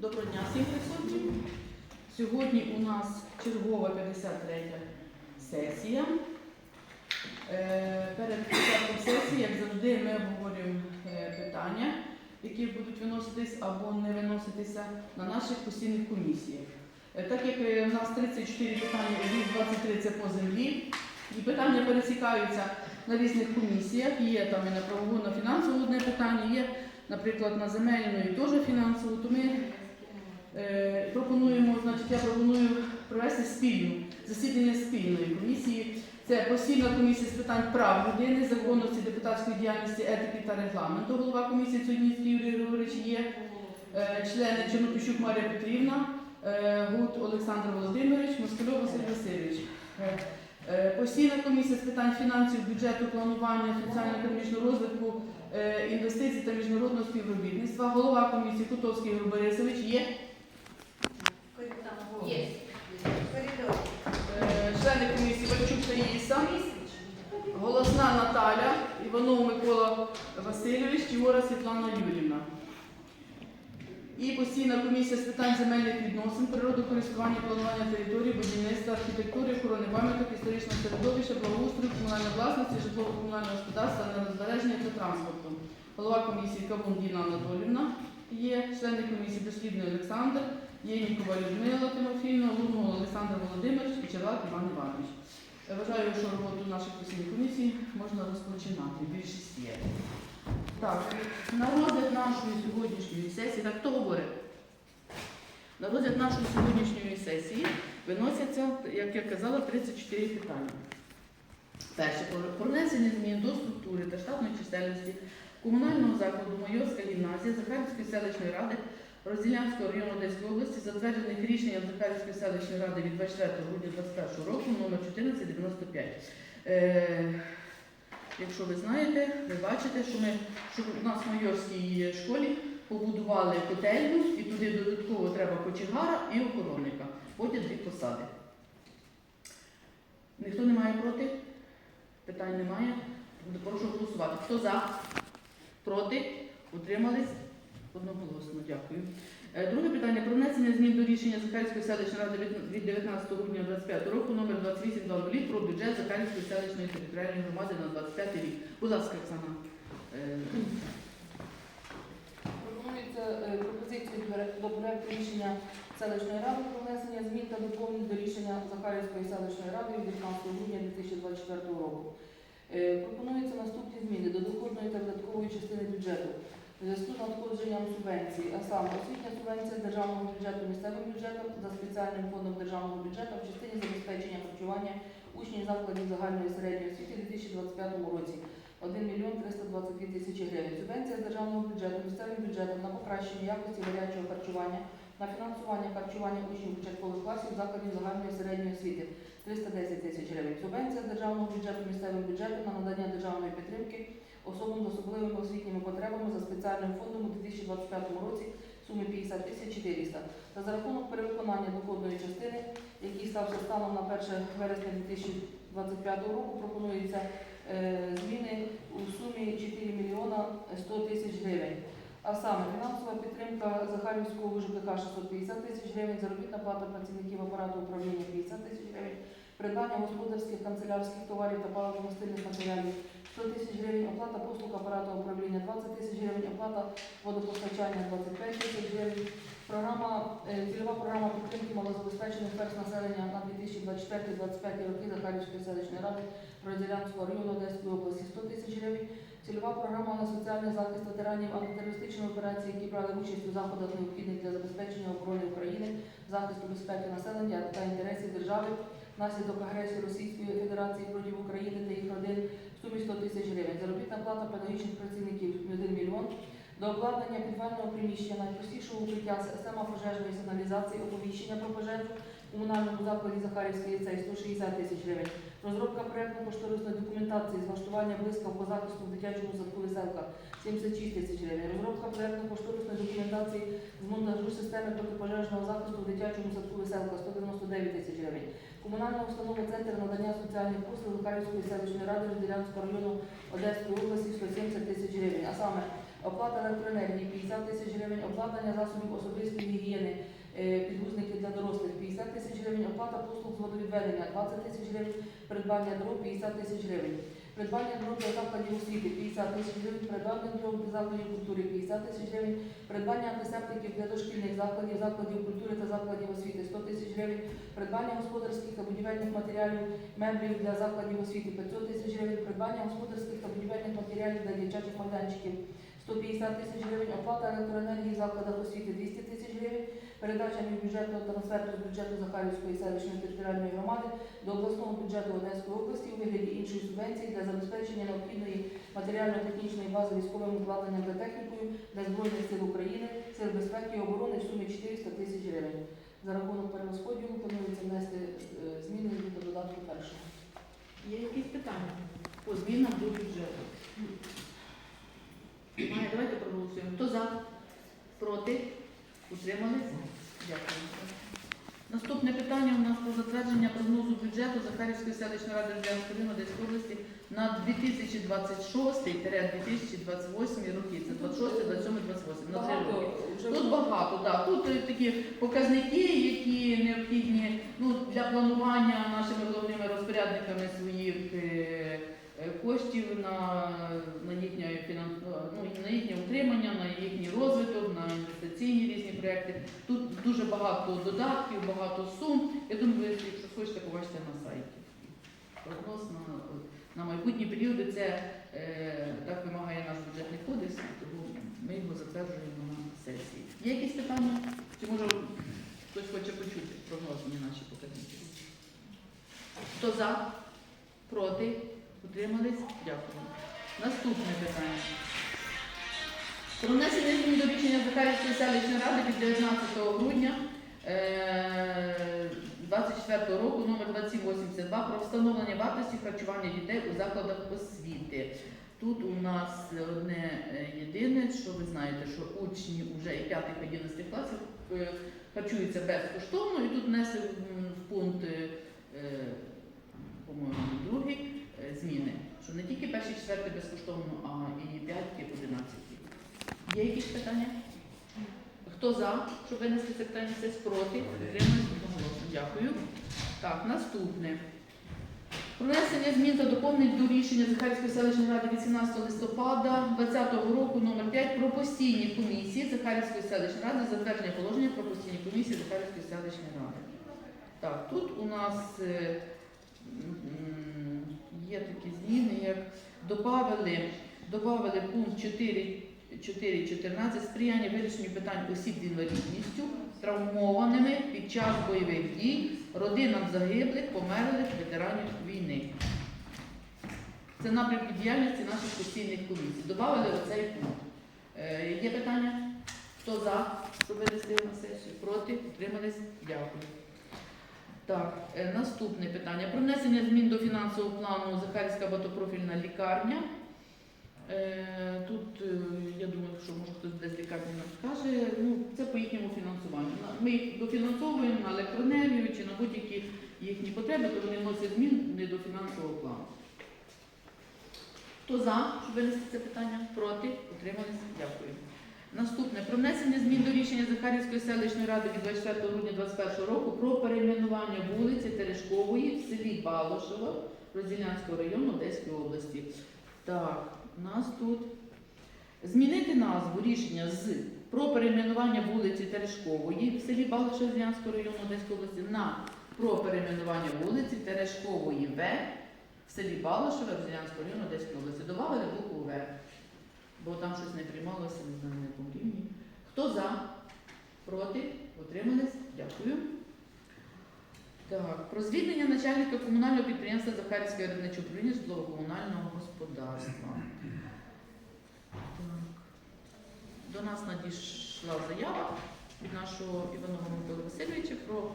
Доброго дня всім присутнім. Сьогодні у нас чергова 53 сесія. Е, Перед початком сесії, як завжди, ми обговорюємо е, питання, які будуть виноситись або не виноситися на наших постійних комісіях. Е, Так як в нас 34 питання, них 23 це по землі, і питання пересікаються на різних комісіях. Є там і на правову, на фінансову одне питання, є, наприклад, на земельну і теж фінансову, то ми пропонуємо, значить, я пропоную провести спільну засідання спільної комісії. Це постійна комісія з питань прав людини, законності, депутатської діяльності, етики та регламенту. Голова комісії Цудніцький Юрій Григорович є, е, члени Чорнопіщук Марія Петрівна, е, Гуд Олександр Володимирович, Москальов Василь Васильович. Е, е, Постійна комісія з питань фінансів, бюджету, планування, соціально-економічного розвитку, е, інвестицій та міжнародного співробітництва. Голова комісії Кутовський Борисович. Є. Коридор. Е, члени комісії Вальчук Таїса, Голосна Наталя, Іванов Микола Васильович, Тіора Світлана Юрівна. І постійна комісія з питань земельних відносин, природокористування, планування території, будівництва, архітектури, охорони пам'яток, історичного середовища, благоустрою, комунальної власності, житлово-комунального господарства, нерозбереження та транспорту. Голова комісії Кавун Діна Анатолівна є, члени комісії Дослідний Олександр, Єнікова Людмила Тимофійовна, Лунов Олександр Володимирович і Черлак Іван Іванович. Вважаю, що роботу наших постійних комісій можна розпочинати. Більшість є. Так, на розгляд нашої сьогоднішньої сесії, так хто говорить? На розгляд нашої сьогоднішньої сесії виносяться, як я казала, 34 питання. Перше, про внесення змін до структури та штатної чисельності комунального закладу Майорська гімназія Захарівської селищної ради Розділянського району Одеської області, затверджених рішенням Захарівської селищної ради від 24 грудня 2021 року номер 1495. Е, якщо ви знаєте, ви бачите, що ми що у нас в майорській школі побудували котельню і туди додатково треба кочегара і охоронника. Потім дві посади. Ніхто не має проти? Питань немає. Прошу голосувати. Хто за? Проти? Утримались? Одноголосно, дякую. Е, Друге питання про внесення змін до рішення Захарівської селищної ради від- від 19 грудня 2025 року номер 2800 про бюджет Захарівської селищної територіальної громади на 25 рік. Будь ласка, Оксана. Е, Пропонується е, пропозиції до проекту рішення селищної ради про внесення змін та доповнень до рішення Захарівської селищної ради від 19 грудня 2024 року. Пропонуються наступні зміни до доходної та видаткової частини бюджету. В зв'язку надходженням субвенцій, а саме освітня субвенція з державного бюджету місцевим бюджетом за спеціальним фондом державного бюджету в частині забезпечення харчування учнів закладів загальної середньої освіти у 2025 році 1 мільйон 322 тисячі гривень. Субвенція з державного бюджету місцевим бюджетом на покращення якості гарячого харчування, на фінансування харчування учнів початкових класів закладів загальної середньої освіти 310 тисяч гривень. Субвенція з державного бюджету місцевим бюджетом на надання державної підтримки особам з особливими освітніми потребами за спеціальним фондом у 2025 році сумі 50 тисяч 400 та за рахунок перевиконання доходної частини, який стався станом на 1 вересня 2025 року, пропонується е, зміни у сумі 4 мільйона 100 тисяч гривень. А саме фінансова підтримка Захарівського ЖКХ 650 тисяч гривень, заробітна плата працівників апарату управління 50 тисяч гривень, придбання господарських канцелярських товарів та паливно-мастильних матеріалів 100 тисяч гривень, оплата послуг апарату управління 20 тисяч гривень, оплата водопостачання 25 тисяч гривень. Програма, е, цільова програма підтримки малозабезпечених верст населення на 2024-2025 роки Захарівської селищної ради Розділянського району Одеської області 100 тисяч гривень. Цільова програма на соціальний захист ветеранів антитерористичної операції, які брали участь у заходах необхідних для забезпечення оборони України, захисту безпеки населення та інтересів держави внаслідок агресії Російської Федерації проти України та їх родин в сумі 100 тисяч гривень. Заробітна плата педагогічних працівників 1 мільйон. До обладнання підвального приміщення найпростішого укриття система пожежної сигналізації, оповіщення про пожежу комунальному закладі Захарівський ліцей 160 тисяч гривень. Розробка проєктно-кошторисної документації з влаштування блискавку захисту в дитячому садку веселка 76 тисяч гривень. Розробка проєктно-кошторисної документації з монтажу системи протипожежного захисту в дитячому садку веселка 199 тисяч гривень. Комунальна установа Центр надання соціальних послуг Захарівської селищної ради Розділянського району Одеської області 170 тисяч гривень. А саме Оплата електроенергії 50 тисяч гривень, обладнання засобів особистої гігієни, підгузники для дорослих 50 тисяч гривень, оплата послуг з водовідведення 20 тисяч гривень, придбання дров 50 тисяч гривень. Придбання дров для закладів освіти 50 тисяч гривень, придбання дров для закладів культури 50 тисяч гривень, придбання антисептиків для дошкільних закладів, закладів культури та закладів освіти 100 тисяч гривень, придбання господарських та будівельних матеріалів, меблів для закладів освіти 500 тисяч гривень, придбання господарських та будівельних матеріалів для дитячих майданчиків 150 тисяч гривень, оплата електроенергії в закладах освіти 200 тисяч гривень, передача міжбюджетного трансферту з бюджету Захарівської селищної територіальної громади до обласного бюджету Одеської області у вигляді іншої субвенції для забезпечення необхідної матеріально-технічної бази військовим обладнанням та технікою для Збройних сил України, Сил безпеки і оборони в сумі 400 тисяч гривень. За рахунок перерозподілу планується внести е, зміни до додатку першого. Є якісь питання по змінам до бюджету? Давайте проголосуємо. Хто за? Проти? Утримались? Дякую. Наступне питання у нас про затвердження прогнозу бюджету Захарівської селищної ради Радянської Одеської області на 2026-2028 роки. Це 26, 27, 28. На три роки. Тут багато, так. Тут е, такі показники, які необхідні ну, для планування нашими головними розпорядниками своїх е, коштів на, на, їхнє, фінанс- ну, на їхнє утримання, на їхній розвиток, на інвестиційні різні проекти. Тут дуже багато додатків, багато сум. Я думаю, ви, якщо хочете, побачите на сайті. Прогноз на, на майбутні періоди це е, так вимагає наш бюджетний кодекс, тому ми його затверджуємо на сесії. Є якісь питання? Чи може хтось хоче почути прогнозні наші показники? Хто за? Проти? Утримались? Дякую. Наступне питання. Про внесення змін до рішення Захарівської селищної ради від 19 грудня е, 24 року номер 2782 про встановлення вартості харчування дітей у закладах освіти. Тут у нас одне е, єдине, що ви знаєте, що учні вже і 5-11 класів е, харчуються безкоштовно, і тут внесли в пункт, е, е, по-моєму, другий е, зміни, що не тільки перші четверті безкоштовно, а і 5 11. Є якісь питання? Хто за, щоб винести це питання все проти? Підтримують одноголосно. Дякую. Так, наступне. Про внесення змін та доповнень до рішення Захарівської селищної ради 18 листопада 2020 року номер 5 про постійні комісії Захарівської селищної ради затвердження положення про постійні комісії Захарівської селищної ради. Так, тут у нас е, є такі зміни, як добавили, добавили пункт 4.14 сприяння вирішенню питань осіб з інвалідністю, травмованими під час бойових дій, родинам загиблих, померлих ветеранів війни. Це напрямки діяльності наших постійних комісій. Добавили оцей пункт. Е, є питання? Хто за, щоб винести його на сесію? Проти? Утримались? Дякую. Так, е, наступне питання. Про внесення змін до фінансового плану Захарівська багатопрофільна лікарня. Е, Тут, е, я думаю, що може хтось десь лікарні нам скаже, ну, це по їхньому фінансуванню. Ми їх дофінансовуємо на електроенергію чи на будь-які їхні потреби, то вони вносять зміни до фінансового плану. Хто за, щоб винести це питання? Проти? Утрималися? Дякую. Наступне. Про внесення змін до рішення Захарівської селищної ради від 24 грудня 2021 року про перейменування вулиці Терешкової в селі Балошево Розділянського району Одеської області. Так, у нас тут змінити назву рішення з про перейменування вулиці Терешкової в селі Балашев Розділянського району Одеської області на про перейменування вулиці Терешкової В в селі Балашеве Розділянського району Одеської області. Добавили букву В, бо там щось не приймалося, не знаю на якому рівні. Хто за? Проти? Утримались? Дякую. Так, про звільнення начальника комунального підприємства Захарівське виробниче управління житлово-комунального господарства. Так. До нас надійшла заява від нашого Іванова Миколи Васильовича про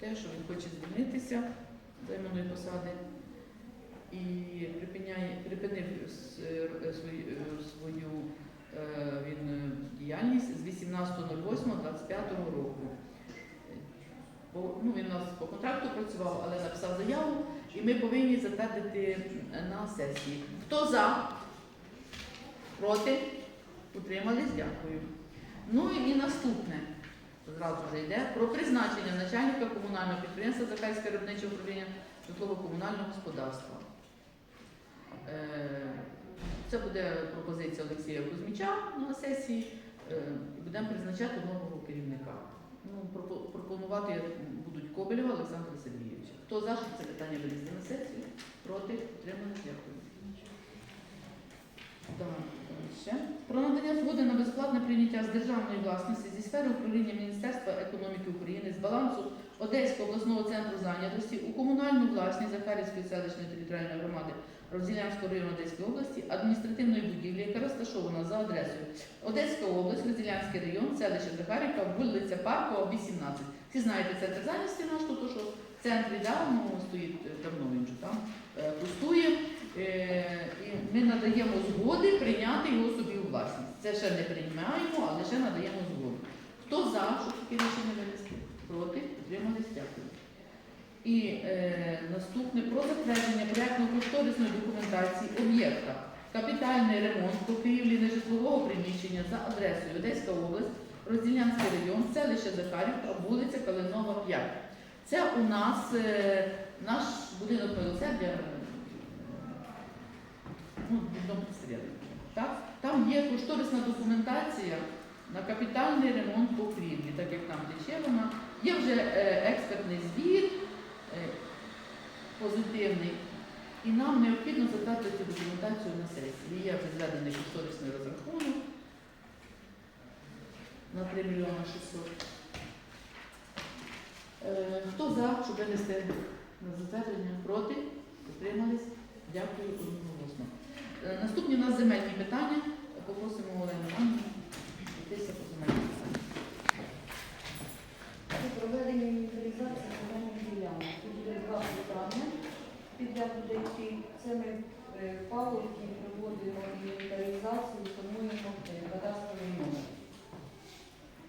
те, що він хоче звільнитися займаної посади і припинив е, свою, е, свою е, він, діяльність з 18.08.25 року. Ну, він у нас по контракту працював, але написав заяву, і ми повинні затвердити на сесії. Хто за? Проти? Утримались? Дякую. Ну і наступне. Зразу вже йде про призначення начальника комунального підприємства Захарське виробниче управління житлово-комунального господарства. Е, Це буде пропозиція Олексія Кузьміча на сесії. Е, Будемо призначати нового керівника. Ну, пропонувати будуть Кобелєва Олександра Сергійовича. Хто за, щоб це питання винести на сесію? Проти? Утримались? Дякую. Ще. Про надання згоди на безплатне прийняття з державної власності зі сфери управління Міністерства економіки України з балансу Одеського обласного центру зайнятості у комунальну власність Захарівської селищної територіальної громади Розділянського району Одеської області адміністративної будівлі, яка розташована за адресою Одеська область, Розділянський район, селище Захарівка, вулиця Паркова, 18. Всі знаєте центр зайнятості наш, тут, то, що в центрі давно стоїть е, давно він вже там е, пустує. Е, І ми надаємо згоди прийняти його собі у власність. Це ще не приймаємо, але ще надаємо згоду. Хто за, щоб таке рішення винести? Проти? Утримались? Дякую. І е, наступне про затвердження проєктно-кошторисної документації об'єкта. Капітальний ремонт покрівлі нежитлового приміщення за адресою Одеська область, Розділянський район, селище Захарівка, вулиця Калинова, 5. Це у нас е, наш будинок милосердя, ну. Так? Там є кошторисна документація на капітальний ремонт покрівлі, так як там тече вона. Є вже е, експертний звіт, позитивний. І нам необхідно затратити цю документацію на сесії. Є вже зведений кошторисний розрахунок на 3 мільйони 600. Е, Хто за, щоб винести на затвердження? Проти? Утримались? Дякую одноголосно. Е, Наступні у нас земельні питання. Попросимо Олену Івановну пройтися по земельним питанням. При проведенні інвентаризації земельних ділянок. Тут буде два питання. Підряд буде йти. Це ми е, палубки проводимо інвентаризацію, формуємо е, кадастровий номер.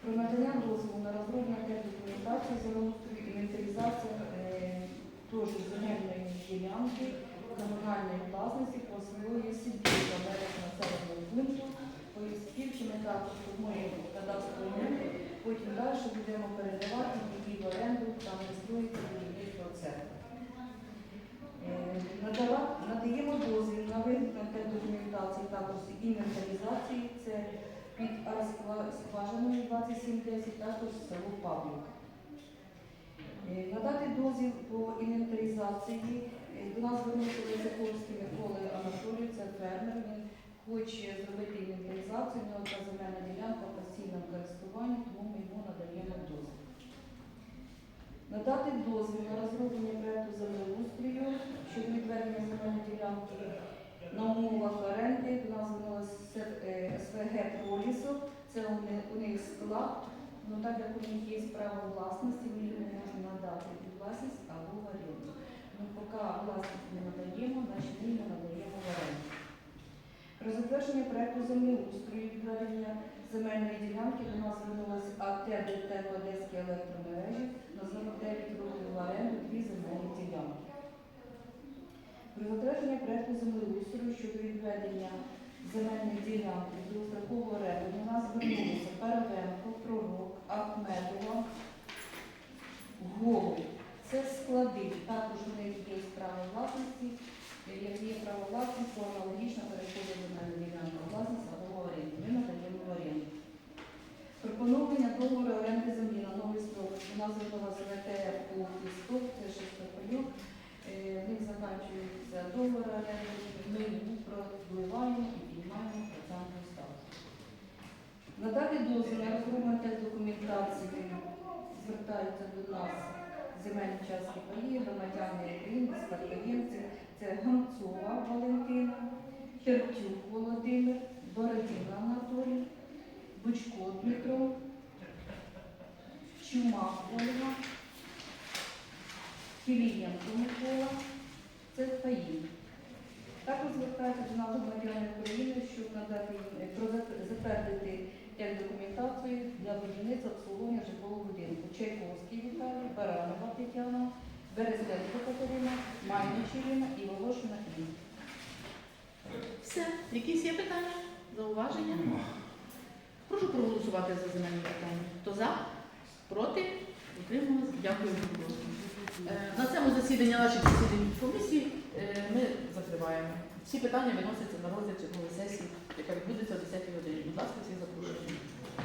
Про надання дозволу на розроблення документації землеустрою інвентаризація е, теж земельної ділянки комунальної власності по своїй сіді за межах населеного пункту. Поїздки ми також формуємо кадастровий номер, потім далі будемо передавати її в оренду, там реєструється будівний процес. Е, Надаємо дозвіл на виготовлення документації також інвентаризації. Це під скважиною 2710, також село Павлівка. Е, Надати дозвіл по інвентаризації. Е, До нас звернувся Лисаковський Микола Анатолій, це фермер. Він хоче зробити інвентаризацію, у нього та земельна ділянка в постійному користуванні, тому ми йому надаємо дозвіл. Надати дозвіл на розроблення проекту землеустрою щодо відведення земельної ділянки на умовах оренди. До нас звернулося е, СВГ «Пролісок». Це у них, склад. Ну так як у них є право власності, ми надати у власність або в оренду. Ну, поки власність не надаємо, значить ми не надаємо в оренду. Про затвердження проекту землеустрою відведення земельної ділянки до нас звернулася АТ ДТЕК Одеські електромережі на 49 років в оренду дві земельні ділянки. Про затвердження проекту землеустрою щодо відведення земельної ділянки до строкового оренду до нас звернулися Паравенко, Пророк, Ахмедова, Голуб. Це склади. Також у них є право власності. Як є право власності, аналогічно переходить на ділянку власність або оренду. Ми надаємо оренду. Пропоновлення договору оренди землі на новий строк. У нас звернулася ВТР у Пісток, це Шестопаюк. Е, В них закінчується договор оренди, ми його продливаємо і піднімаємо процентну ставку. Надати дозвіл на розроблення документації звертаються до нас земельні частки паї, громадяни України, спадкоємці. Це Гонцова Валентина, Хертюк Володимир, Бородіна Анатолій, Бучко Дмитро, Чумак Ольга, Кілієнко Микола, це паї. Також звертаються до нас громадяни України, щоб надати їм е, затвердити як документацію для будівництва обслуговування житлового. Чайковський Віталій, Баранова Тетяна, Березенко Катерина, Майнич Ірина і Волошина Крім. Все. Якісь є питання? Зауваження? Прошу проголосувати за земельні питання. Хто за? Проти? Утрималися? Дякую е, На цьому засіданні нашої засідання комісії е, ми закриваємо. Всі питання виносяться на розгляд чергової сесії, яка відбудеться о 10 годині. Будь ласка, всіх запрошую.